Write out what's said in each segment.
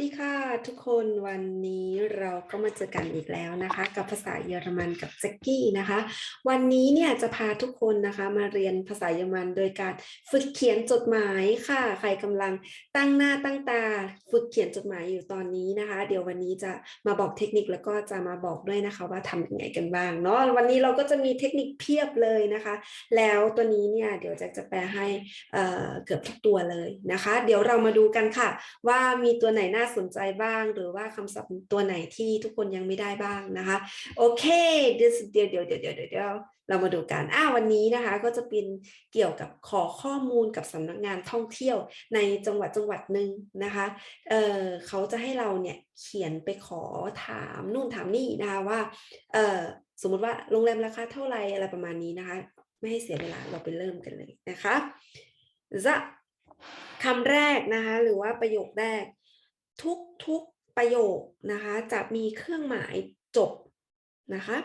ดีค่ะทุกคนวันนี้เราก็มาเจอกันอีกแล้วนะคะ กับภาษาเยอรมันกับแจ็กกี้นะคะ วันนี้เนี่ยจะพาทุกคนนะคะมาเรียนภาษาเยอรมันโดยการฝึกเขียนจดหมายค่ะ ใครกำลังตั้งหน้าตั้งตา ฝึกเขียนจดหมายอยู่ตอนนี้นะคะ เดี๋ยววันนี้จะมาบอกเทคนิคแล้วก็จะมาบอกด้วยนะคะว่าทำยังไงกันบ้างเนาะวันนี้เราก็จะมีเทคนิคเพียบเลยนะคะ แล้วตัวนี้เนี่ยเดี๋ยวแจ็คจะแปลให้เเกือบทุกตัวเลยนะคะ เดี๋ยวเรามาดูกันค่ะ ว่ามีตัวไหนน่าสนใจบ้าง หรือว่าคำศัพท์ตัวไหนที่ทุกคนยังไม่ได้บ้างนะคะ โอเคเดี๋ยวเดี๋ยวเดี๋ยวเดี๋ยวเดี๋ยวเดี๋ยวเรามาดูกันอ่าวันนี้นะคะ ก็จะเป็นเกี่ยวกับขอข้อมูลกับสำนักงานท่องเที่ยวในจังหวัดจังหวัดหนึ่งนะคะเออเขาจะให้เราเนี่ยเขียนไปขอถามนู่นถามนี่นะคะว่าเออสมมติว่าโรงแรมราคาเท่าไหร่อะไรประมาณนี้นะคะ ไม่ให้เสียเวลาเราไปเริ่มกันเลยนะคะจะคำแรกนะคะ หรือว่าประโยคแรก ทุกทุกประโยคนะคะ จะมีเครื่องหมายจบนะคะ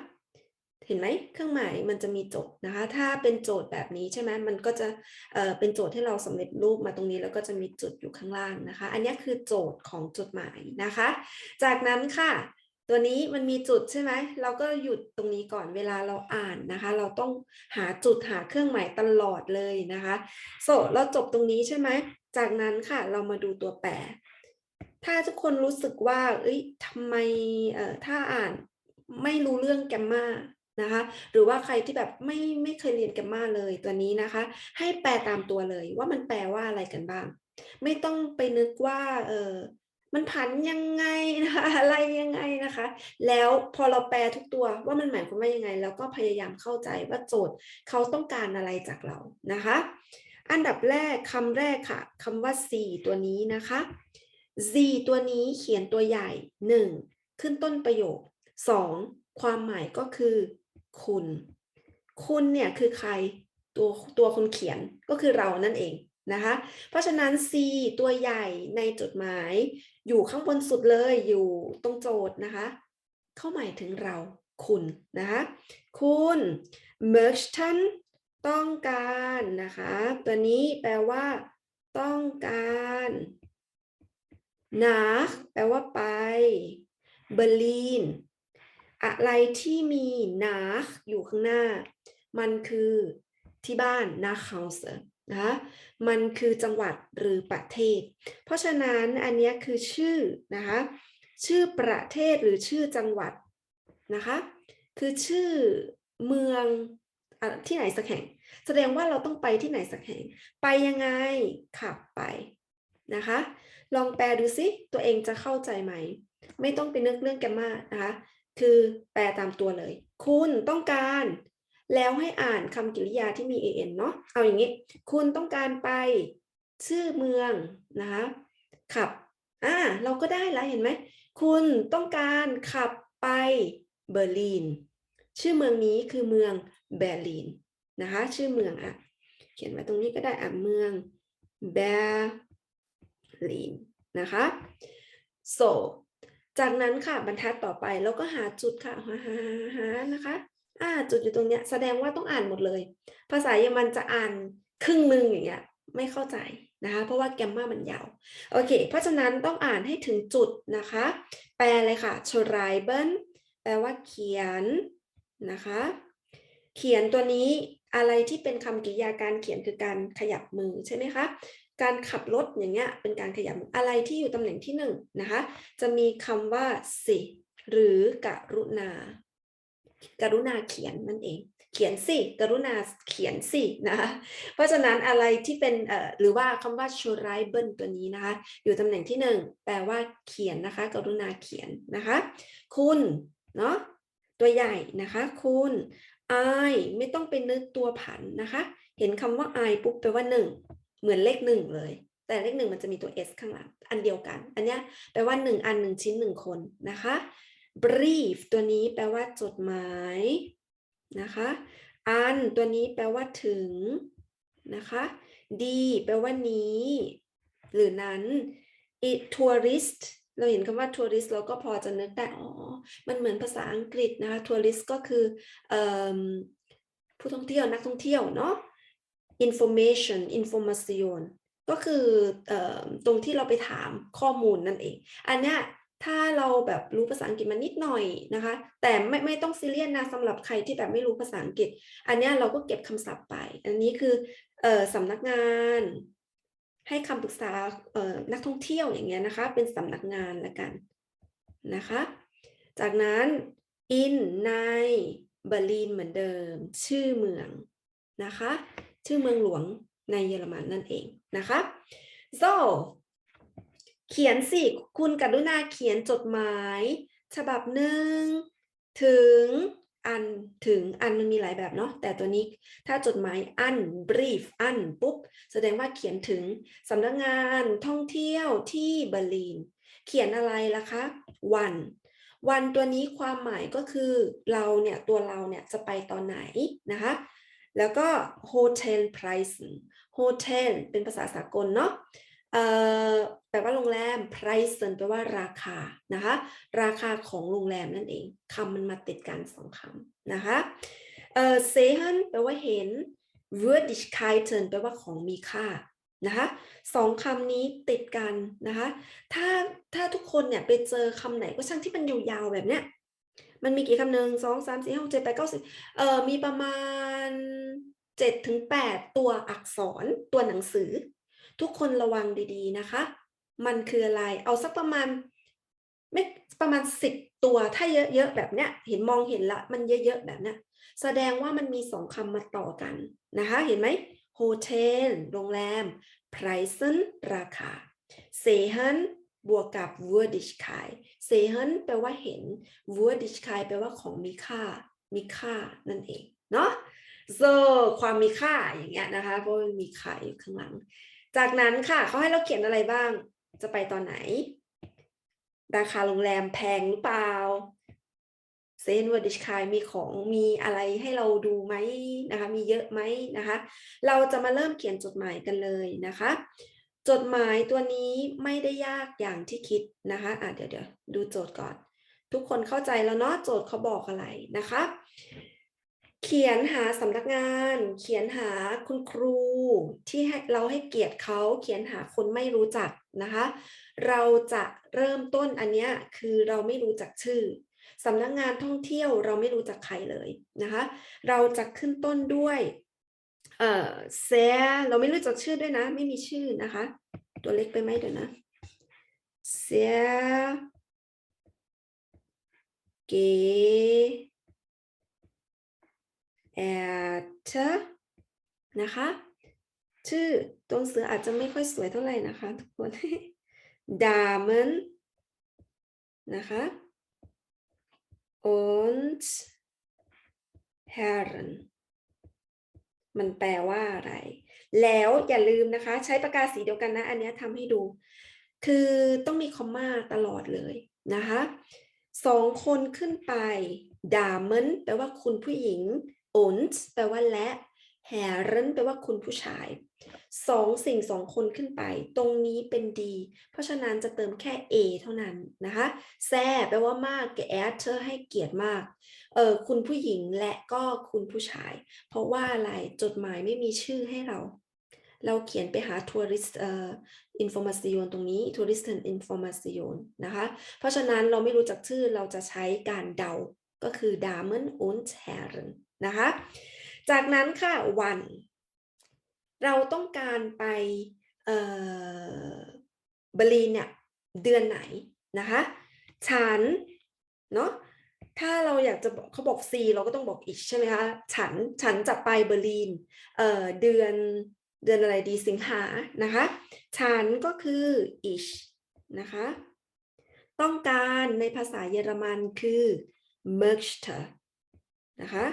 เห็นไหมเครื่องหมายมันจะมีจบนะคะ ถ้าเป็นโจทย์แบบนี้ใช่ไหมมันก็จะเอ่อเป็นโจทย์ที่เราสำเร็จรูปมาตรงนี้แล้วก็จะมีจุดอยู่ข้างล่างนะคะ อันนี้คือโจทย์ของจดหมายนะคะ จากนั้นค่ะตัวนี้มันมีจุดใช่ไหม เราก็หยุดตรงนี้ก่อนเวลาเราอ่านนะคะ เราต้องหาจุดหาเครื่องหมายตลอดเลยนะคะ โซเราจบตรงนี้ใช่ไหม จากนั้นค่ะเรามาดูตัวแปร ถ้าทุกคนรู้สึกว่า เอ้ยทำไมเอ่อถ้าอ่านไม่รู้เรื่องแกมมานะคะ หรือว่าใครที่แบบไม่ไม่เคยเรียนแกมมาเลยตัวนี้นะคะ ให้แปลตามตัวเลยว่ามันแปลว่าอะไรกันบ้าง ไม่ต้องไปนึกว่า เออมันผันยังไงนะคะอะไรยังไงนะคะ แล้วพอเราแปลทุกตัวว่ามันหมายความว่ายังไง แล้วก็พยายามเข้าใจว่าโจทย์เขาต้องการอะไรจากเรานะคะ อันดับแรกคำแรกค่ะคำว่า C ตัวนี้นะคะ Z ตัวนี้เขียนตัวใหญ่ 1. ขึ้นต้นประโยค 2. ความหมายก็คือ คุณ คุณเนี่ยคือใครตัวตัวคนเขียนก็คือเรานั่นเองนะคะ เพราะฉะนั้น C ตัวใหญ่ในจดหมาย อยู่ข้างบนสุดเลยอยู่ตรงโจทย์นะคะ เข้าหมายถึงเราคุณนะคะ คุณ merchant ต้องการนะคะ ตัวนี้แปลว่า ต้องการ nach แปลว่าไป Berlin อะไรที่มี nach อยู่ข้างหน้า มันคือที่บ้าน nach Hause นะมันคือจังหวัดหรือประเทศ เพราะฉะนั้นอันนี้คือชื่อนะคะชื่อประเทศหรือชื่อจังหวัดนะคะคือชื่อเมืองอที่ไหนสักแห่ง แสดงว่าเราต้องไปที่ไหนสักแห่ง ไปยังไงขับไปนะคะ ลองแปลดูซิตัวเองจะเข้าใจไหม ไม่ต้องไปนึกเรื่องแกมมานะคะคือแปลตามตัวเลย คุณต้องการ แล้วให้อ่านคำกริยาที่มี an เนาะเอาอย่างนี้ คุณต้องการไปชื่อเมืองนะคะขับอ่าเราก็ได้แล้วเห็นไหม คุณต้องการขับไปเบอร์ลิน ชื่อเมืองนี้คือเมืองเบอร์ลินนะคะ ชื่อเมืองอะ เขียนไว้ตรงนี้ก็ได้อะเมืองเบอร์ ลินนะคะ so จากนั้นค่ะบรรทัดต่อไปเราก็หาจุดค่ะหาหาหานะคะอ่าจุดอยู่ตรงเนี้ยแสดงว่าต้องอ่านหมดเลย ภาษาเยอรมันจะอ่านครึ่งหนึ่งอย่างเงี้ยไม่เข้าใจนะคะ เพราะว่าแกมมามันยาวโอเค เพราะฉะนั้นต้องอ่านให้ถึงจุดนะคะ แปลเลยค่ะ schreiben แปลว่าเขียนนะคะ เขียนตัวนี้อะไรที่เป็นคำกริยาการเขียนคือการขยับมือใช่ไหมคะ การขับรถอย่างเงี้ยเป็นการขยับมืออะไรที่อยู่ตำแหน่งที่หนึ่งนะคะ จะมีคำว่าสิ หรือกรุณา กรุณาเขียนนั่นเอง เขียนสิ กรุณาเขียนสินะคะเพราะฉะนั้นอะไรที่เป็นเอ่อหรือว่าคำว่า schreiben ตัวนี้นะคะ อยู่ตำแหน่งที่หนึ่งแปลว่าเขียนนะคะ กรุณาเขียนนะคะ คุณเนาะตัวใหญ่นะคะ คุณ I ไม่ต้องไปนึกตัวผันนะคะ เห็นคำว่า I ปุ๊บแปลว่าหนึ่ง เหมือนเลขหนึ่งเลย แต่เลขหนึ่งมันจะมีตัว s ข้างหลัง อันเดียวกัน อันเนี้ยแปลว่าหนึ่งอันหนึ่งชิ้นหนึ่งคนนะคะ brief ตัวนี้แปลว่าจดหมายนะคะอันตัวนี้แปลว่าถึงนะคะดีแปลว่านี้ หรือนั้น it tourist เราเห็นคำว่า tourist เราก็พอจะนึกได้ อ๋อ มันเหมือนภาษาอังกฤษนะคะ tourist ก็คืออผู้ท่องเที่ยวนักท่องเที่ยวเนาะ information information ก็คืออตรงที่เราไปถามข้อมูลนั่นเอง อันเนี้ยถ้าเราแบบรู้ภาษาอังกฤษมานิดหน่อยนะคะ แต่ไม่ไม่ต้องซีเรียสนะสำหรับใครที่แบบไม่รู้ภาษาอังกฤษ อันเนี้ยเราก็เก็บคำศัพท์ไป อันนี้คือออสำนักงาน ให้คำปรึกษานักท่องเที่ยวอย่างเงี้ยนะคะ เป็นสำนักงานละกันนะคะ จากนั้น in ในเบอร์ลินเหมือนเดิม ชื่อเมืองนะคะ ชื่อเมืองหลวงในเยอรมันนั่นเองนะคะ so เขียนสิคุณกรุณาเขียนจดหมาย ฉบับหนึ่งถึงอันถึงอันมันมีหลายแบบเนาะแต่ตัวนี้ถ้าจดหมายอัน brief อันปุ๊บ แสดงว่าเขียนถึงสำนักงานท่องเที่ยวที่เบอร์ลิน เขียนอะไรล่ะคะวันวันตัวนี้ความหมายก็คือเราเนี่ยตัวเราเนี่ยจะไปตอนไหนนะคะ แล้วก็ hotel price hotel เป็นภาษาสากลเนาะแปลว่าโรงแรม price แปลว่าราคานะคะ ราคาของโรงแรมนั่นเองคำมันมาติดกันสองคำนะคะเอ่อ sehen แปลว่าเห็น würdigkeiten แปลว่าของมีค่านะคะสองคำนี้ติดกันนะคะ ถ้าถ้าทุกคนเนี่ยไปเจอคำไหนก็ช่างที่มันยาวๆแบบเนี้ยมันมีกี่คำหนึ่งสองสามสี่ห้าหกเจ็ดแปดเก้าสิบเอ่อมีประมาณ เจ็ดถึงแปดตัวอักษรตัวหนังสือ ทุกคนระวังดีๆนะคะ มันคืออะไรเอาสักประมาณไม่ประมาณสิบตัวถ้าเยอะๆแบบเนี้ยเห็นมองเห็นละมันเยอะๆแบบเนี้ยแสดงว่ามันมีสองคำมาต่อกันนะคะ เห็นไหม hotel โรงแรม preisen ราคา sehen บวกกับ würdigkeit sehen แปลว่าเห็น würdigkeit แปลว่าของมีค่า มีค่านั่นเอง เนาะ so ความมีค่าอย่างเงี้ยนะคะ เพราะมันมีค่าอยู่ข้างหลัง จากนั้นค่ะเขาให้เราเขียนอะไรบ้าง จะไปตอนไหน ราคาโรงแรมแพงหรือเปล่าเซนวอร์ดิชคายมีของมีอะไรให้เราดูไหมนะคะ มีเยอะไหมนะคะ เราจะมาเริ่มเขียนจดหมายกันเลยนะคะ จดหมายตัวนี้ไม่ได้ยากอย่างที่คิดนะคะอะเดี๋ยวเดี๋ยวดูโจทย์ก่อน ทุกคนเข้าใจแล้วเนาะโจทย์เขาบอกอะไรนะคะ เขียนหาสำนักงาน เขียนหาคุณครูที่ให้เราให้เกียรติเขาเขียนหาคนไม่รู้จักนะคะ เราจะเริ่มต้นอันเนี้ยคือเราไม่รู้จักชื่อสำนักงานท่องเที่ยวเราไม่รู้จักใครเลยนะคะ เราจะขึ้นต้นด้วยเอ่อเซเราไม่รู้จักชื่อด้วยนะ ไม่มีชื่อนะคะ ตัวเล็กไปไหมเดี๋ยวนะเซเก แอทนะคะ ชื่อตัวหนังสืออาจจะไม่ค่อยสวยเท่าไหร่นะคะทุกคนดามนนะคะ und Herren มันแปลว่าอะไร แล้วอย่าลืมนะคะ ใช้ปากกาสีเดียวกันนะ อันนี้ทำให้ดู คือต้องมีคอมมาตลอดเลยนะคะสองคนขึ้นไปดามนแปลว่าคุณผู้หญิง und แปลว่าและ Herren แปลว่าคุณผู้ชายสองสิ่งสองคนขึ้นไป ตรงนี้เป็นดี เพราะฉะนั้นจะเติมแค่ a เท่านั้นนะคะแซ่แปลว่ามากแกแอดเธอให้เกียรติมากเออคุณผู้หญิงและก็คุณผู้ชาย เพราะว่าอะไรจดหมายไม่มีชื่อให้เรา เราเขียนไปหาทัวริสเอ่ออินฟมาซิโนตรงนี้ทัวริสต์อินฟมาซิโนนะคะ เพราะฉะนั้นเราไม่รู้จักชื่อเราจะใช้การเดา ก็คือ Damen und Herren นะคะ จากนั้นค่ะวัน เราต้องการไปเบอร์ลินเนี่ยเดือนไหนนะคะ ฉันเนาะถ้าเราอยากจะบอกเขาบอก C เราก็ต้องบอก ich ใช่ไหมคะฉันฉันจะไปเบอร์ลินเอ่อเดือนเดือนอะไรดีสิงหานะคะ ฉันก็คือ ich นะคะ ต้องการในภาษาเยอรมันคือ möchte นะคะ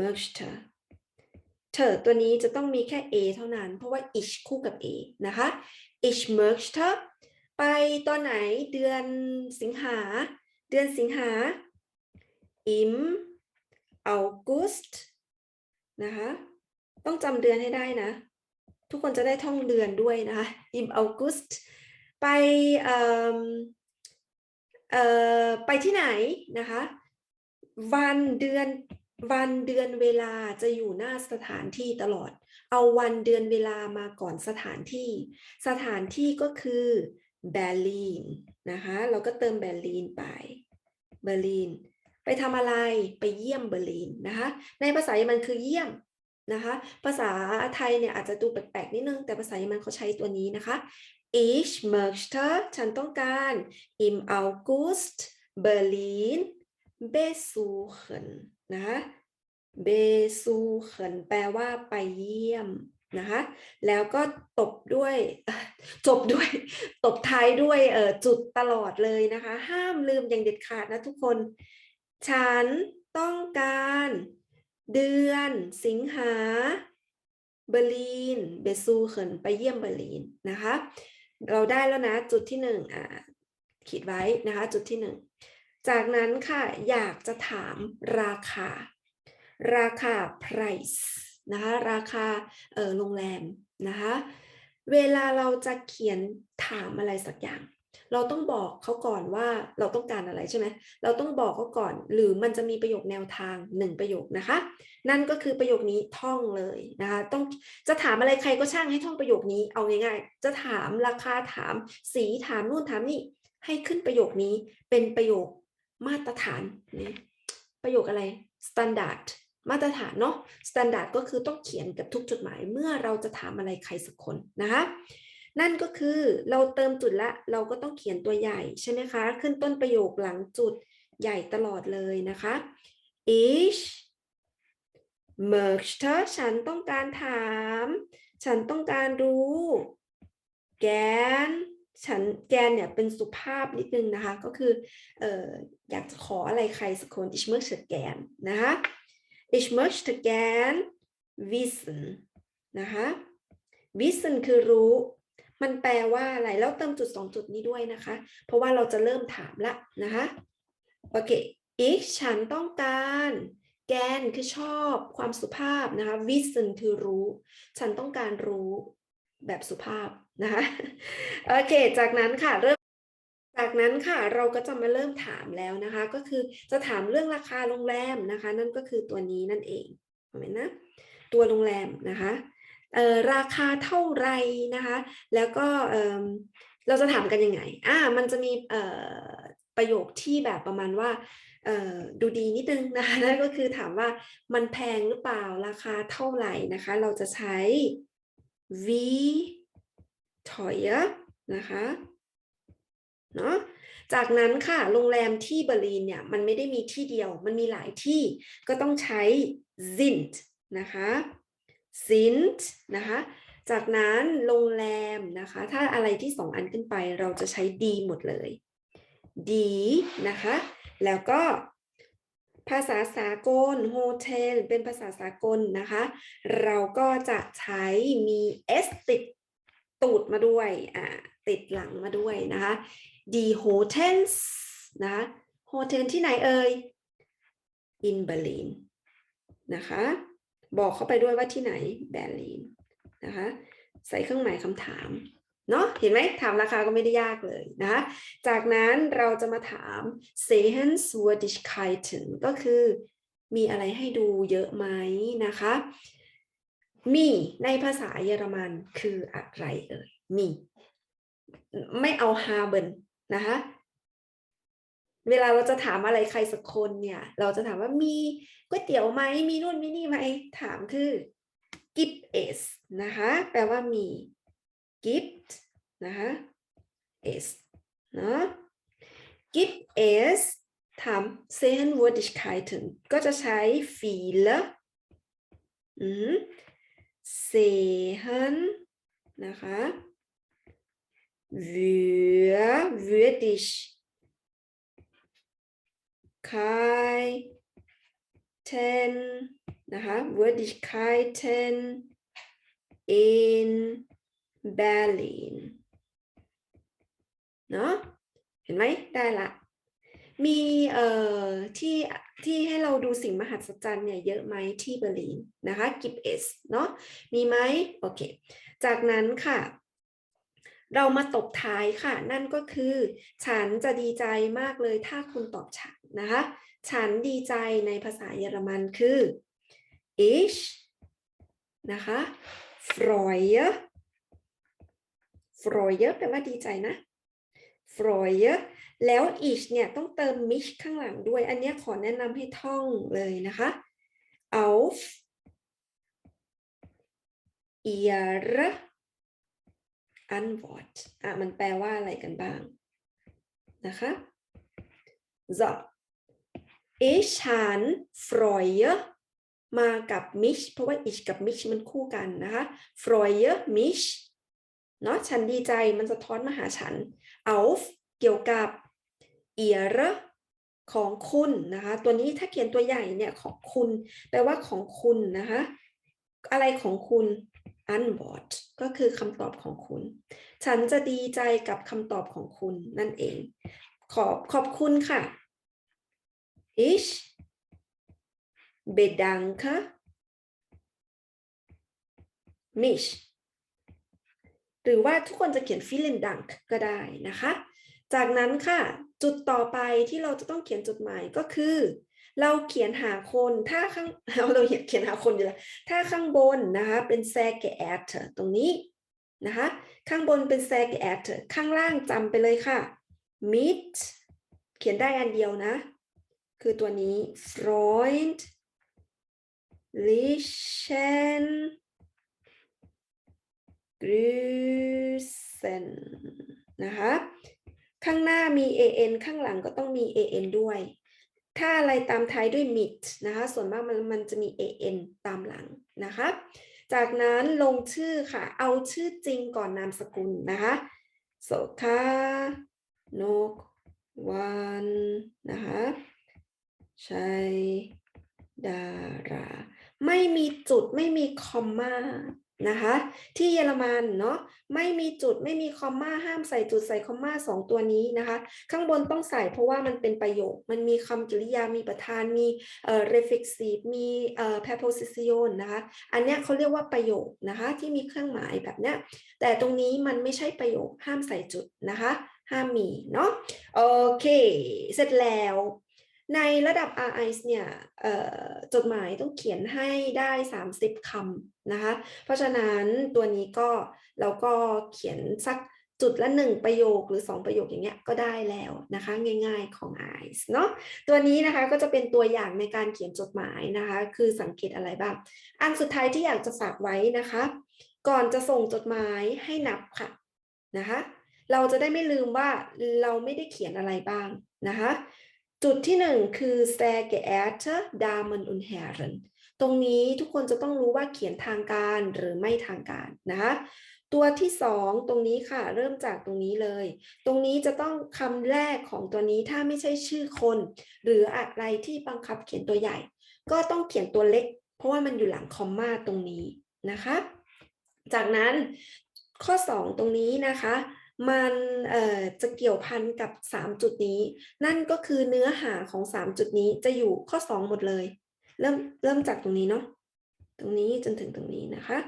möchte เธอตัวนี้จะต้องมีแค่ a เท่านั้น เพราะว่า ich คู่กับ a นะคะ ich möchte ไปตอนไหนเดือนสิงหา เดือนสิงหา im August นะคะ ต้องจำเดือนให้ได้นะ ทุกคนจะได้ท่องเดือนด้วยนะคะ im August ไปเอ่อเอ่อไปที่ไหนนะคะ วันเดือน วันเดือนเวลาจะอยู่หน้าสถานที่ตลอด เอาวันเดือนเวลามาก่อนสถานที่ สถานที่ก็คือเบลลินนะคะ เราก็เติมเบลลินไป เบอร์ลิน ไปทำอะไร ไปเยี่ยมเบอร์ลินนะคะ ในภาษาเยอรมันคือเยี่ยมนะคะ ภาษาไทยเนี่ยอาจจะดูแปลกๆนิดนึง แต่ภาษาเยอรมันเขาใช้ตัวนี้นะคะ Ich möchte ฉันต้องการ im August Berlin besuchen นะคะ besuchen แปลว่าไปเยี่ยมนะคะ แล้วก็ตบด้วย จบด้วย ตบท้ายด้วยเออจุดตลอดเลยนะคะ ห้ามลืมอย่างเด็ดขาดนะทุกคน ฉันต้องการ เดือนสิงหาเบอร์ลิน เบซูเขินไปเยี่ยมเบอร์ลินนะคะ เราได้แล้วนะจุดที่หนึ่งอ่าขีดไว้นะคะ จุดที่หนึ่ง จากนั้นค่ะ อยากจะถามราคา ราคา price นะคะราคาเออโรงแรมนะคะเวลาเราจะเขียนถามอะไรสักอย่าง เราต้องบอกเขาก่อนว่าเราต้องการอะไรใช่ไหมเราต้องบอกเขาก่อน หรือมันจะมีประโยคแนวทางหนึ่งประโยคนะคะ นั่นก็คือประโยคนี้ท่องเลยนะคะต้องจะถามอะไรใครก็ช่างให้ท่องประโยคนี้เอาง่ายๆ จะถามราคาถามสีถามนู่นถามนี่ให้ขึ้นประโยคนี้เป็นประโยค มาตรฐานนี่ประโยคอะไร standard มาตรฐานเนาะ standard ก็คือต้องเขียนกับทุกจดหมายเมื่อเราจะถามอะไรใครสักคนนะคะนั่นก็คือเราเติมจุดละเราก็ต้องเขียนตัวใหญ่ใช่ไหมคะ ขึ้นต้นประโยคหลังจุดใหญ่ตลอดเลยนะคะ ich möchte ฉันต้องการถาม ฉันต้องการรู้แกน ฉันแกนเนี่ยเป็นสุภาพนิดนึงนะคะ ก็คือเอออยากจะขออะไรใครสักคน ich möchte gern นะคะ ich möchte gern wissen นะคะ wissen คือรู้ มันแปลว่าอะไร แล้วเติมจุดสองจุดนี้ด้วยนะคะ เพราะว่าเราจะเริ่มถามละนะคะ โอเค ich ฉันต้องการแกนคือชอบความสุภาพนะคะ wissen คือรู้ ฉันต้องการรู้แบบสุภาพ นะคะโอเค จากนั้นค่ะเริ่มจากนั้นค่ะเราก็จะมาเริ่มถามแล้วนะคะ ก็คือจะถามเรื่องราคาโรงแรมนะคะ นั่นก็คือตัวนี้นั่นเองเห็นไหมนะตัวโรงแรมนะคะราคาเท่าไหรนะคะ แล้วก็เเราจะถามกันยังไงอ่ามันจะมีประโยคที่แบบประมาณว่าดูดีนิดนึงนะคะนั่นก็คือถามว่ามันแพงหรือเปล่าราคาเท่าไหร่นะคะ เราจะใช้ wie teuer นะคะเนาะจากนั้นค่ะโรงแรมที่เบอร์ลินเนี่ยมันไม่ได้มีที่เดียว มันมีหลายที่ก็ต้องใช้ sind นะคะ sind นะคะจากนั้นโรงแรมนะคะ ถ้าอะไรที่สองอันขึ้นไปเราจะใช้ดีหมดเลยดีนะคะ แล้วก็ภาษาสากลโฮเทลเป็นภาษาสากลนะคะ เราก็จะใช้มี s ติด ตูดมาด้วยอ่าติดหลังมาด้วยนะคะ die Hotels นะโฮเทลที่ไหนเอ่ย in Berlin นะคะ บอกเข้าไปด้วยว่าที่ไหนเบอร์ลินะคะ ใส่เครื่องหมายคำถาม เนาะเห็นไหมถามราคาก็ไม่ได้ยากเลยนะคะ จากนั้นเราจะมาถาม Sehenswürdigkeiten ก็คือมีอะไรให้ดูเยอะไหมนะคะ มีในภาษาเยอรมันคืออะไรเอ่ยมี ไม่เอาฮาเบนนะคะเวลาเราจะถามอะไรใครสักคนเนี่ย เราจะถามว่ามีก๋วยเตี๋ยวไหมมีนู่นมีนี่ไหมถามคือ gibt es นะคะแปลว่ามี gibt นะคะ es เนาะ gibt es ถาม sehen w ü r d i g k e i t e n ก็จะใช้ viele อืม sehen นะคะ wür würdig Keiten นะคะ Würdigkeiten in Berlin เนาะเห็นไหมได้ละ มีเอ่อที่ที่ให้เราดูสิ่งมหัศจรรย์เนี่ยเยอะไหมที่เบอร์ลินนะคะ gibt es เนาะมีไหมโอเค จากนั้นค่ะ เรามาตบท้ายค่ะ นั่นก็คือ ฉันจะดีใจมากเลยถ้าคุณตอบฉันนะคะ ฉันดีใจในภาษาเยอรมันคือ ich นะคะ freue freue แปลว่าดีใจนะ freue แล้ว ich เนี่ยต้องเติม mich ข้างหลังด้วย อันนี้ขอแนะนำให้ท่องเลยนะคะ auf ihre Antwort อะมันแปลว่าอะไรกันบ้างนะคะ so ich han freue มากับ mich เพราะว่า ich กับ mich มันคู่กันนะคะ freue mich เนาะฉันดีใจมันสะท้อนมาหาฉัน auf เกี่ยวกับ ihre ของคุณนะคะ ตัวนี้ถ้าเขียนตัวใหญ่เนี่ยของคุณ แปลว่าของคุณนะคะ อะไรของคุณ Antwort ก็คือคำตอบของคุณ ฉันจะดีใจกับคำตอบของคุณนั่นเอง ขอบขอบคุณค่ะ ich bedanke mich หรือว่าทุกคนจะเขียน vielen Dank ก็ได้นะคะ จากนั้นค่ะ จุดต่อไปที่เราจะต้องเขียนจดหมายก็คือ เราเขียนหาคนถ้าข้างเราเขียนหาคนอยู่แล้วถ้าข้างบนนะคะเป็น sehr geehrte ตรงนี้นะคะข้างบนเป็น sehr geehrte ข้างล่างจำไปเลยค่ะ mit เขียนได้อันเดียวนะ คือตัวนี้ Freund lichen Grüßen นะคะ ข้างหน้ามี an ข้างหลังก็ต้องมี an ด้วย ถ้าอะไรตามท้ายด้วย mit นะคะ ส่วนมากมันมันจะมี an ตามหลังนะคะ จากนั้นลงชื่อค่ะ เอาชื่อจริงก่อนนามสกุลนะคะโสคานกวันนะคะชัยดารา ไม่มีจุดไม่มีคอมมา นะคะ ที่เยอรมันเนาะไม่มีจุดไม่มีคอมมาห้ามใส่จุดใส่คอมมาสองตัวนี้นะคะ ข้างบนต้องใส่เพราะว่ามันเป็นประโยค มันมีคำกริยามีประธานมีเอ่อ reflexive มีเอ่อ preposition นะคะอันเนี้ยเขาเรียกว่าประโยคนะคะที่มีเครื่องหมายแบบเนี้ยแต่ตรงนี้มันไม่ใช่ประโยคห้ามใส่จุดนะคะห้ามมีเนาะโอเค เสร็จแล้ว ในระดับ RI เนี่ยจดหมายต้องเขียนให้ได้ 30 คำนะคะ เพราะฉะนั้นตัวนี้ก็เราก็เขียนสักจุดละหนึ่งประโยคหรือ 2 ประโยคอย่างเงี้ยก็ได้แล้วนะคะ ง่ายๆของ RI เนาะตัวนี้นะคะก็จะเป็นตัวอย่างในการเขียนจดหมายนะคะ คือสังเกตอะไรบ้าง อันสุดท้ายที่อยากจะฝากไว้นะคะ ก่อนจะส่งจดหมายให้นับค่ะนะคะ เราจะได้ไม่ลืมว่าเราไม่ได้เขียนอะไรบ้างนะคะ จุดที่หนึ่งคือ sehr geehrte Damen und Herren ตรงนี้ทุกคนจะต้องรู้ว่าเขียนทางการหรือไม่ทางการนะคะตัวที่สองตรงนี้ค่ะ เริ่มจากตรงนี้เลย ตรงนี้จะต้องคำแรกของตัวนี้ถ้าไม่ใช่ชื่อคน หรืออะไรที่บังคับเขียนตัวใหญ่ ก็ต้องเขียนตัวเล็ก เพราะว่ามันอยู่หลังคอมมาตรงนี้นะคะ จากนั้นข้อ 2 ตรงนี้นะคะ มันจะเกี่ยวพันกับ 3 จุดนี้ นั่นก็คือเนื้อหาของ 3 จุดนี้จะอยู่ข้อ 2 หมดเลย เริ่มเริ่มจากตรงนี้เนาะตรงนี้จนถึงตรงนี้นะคะ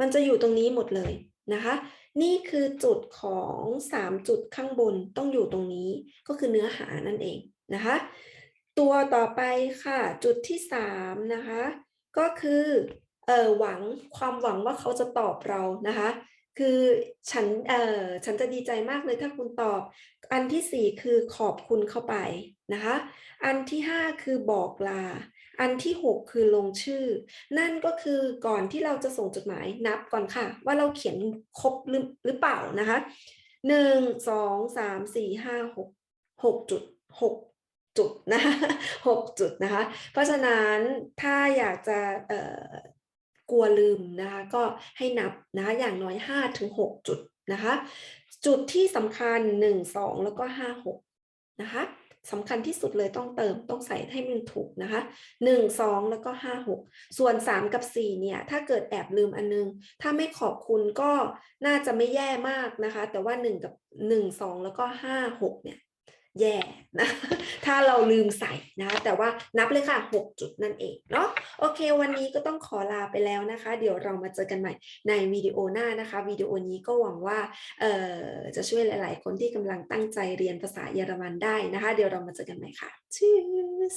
มันจะอยู่ตรงนี้หมดเลยนะคะ นี่คือจุดของ 3 จุดข้างบนต้องอยู่ตรงนี้ก็คือเนื้อหานั่นเองนะคะ ตัวต่อไปค่ะ จุดที่ 3 นะคะ ก็คือเออหวังความหวังว่าเขาจะตอบเรานะคะ คือฉันเอ่อฉันจะดีใจมากเลยถ้าคุณตอบ อันที่สี่คือขอบคุณเข้าไปนะคะ อันที่ห้าคือบอกลา อันที่หกคือลงชื่อ นั่นก็คือก่อนที่เราจะส่งจดหมายนับก่อนค่ะ ว่าเราเขียนครบหรือหรือเปล่านะคะหนึ่งสองสามสี่ห้าหกหกจุดหกจุดนะคะหกจุดนะคะ เพราะฉะนั้นถ้าอยากจะเอ่อ กลัวลืมนะคะก็ให้นับนะคะอย่างน้อย5ถึง6จุดนะคะจุดที่สำคัญ 1 2 แล้วก็ 5 6นะคะสำคัญที่สุดเลยต้องเติมต้องใส่ให้มันถูกนะคะ 1 2 แล้วก็ 5 6 ส่วน 3 กับ 4 เนี่ย ถ้าเกิดแอบลืมอันนึง ถ้าไม่ขอบคุณก็น่าจะไม่แย่มากนะคะ แต่ว่า 1 กับ 1 2 แล้วก็ 5 6 เนี่ย แย่นะถ้าเราลืมใส่นะแต่ว่านับเลยค่ะ 6 จุดนั่นเองเนาะโอเค วันนี้ก็ต้องขอลาไปแล้วนะคะ เดี๋ยวเรามาเจอกันใหม่ในวิดีโอหน้านะคะวิดีโอนี้ก็หวังว่าเอ่อจะช่วยหลาย ๆ คนที่กำลังตั้งใจเรียนภาษาเยอรมันได้นะคะ เดี๋ยวเรามาเจอกันใหม่ค่ะ Tschüss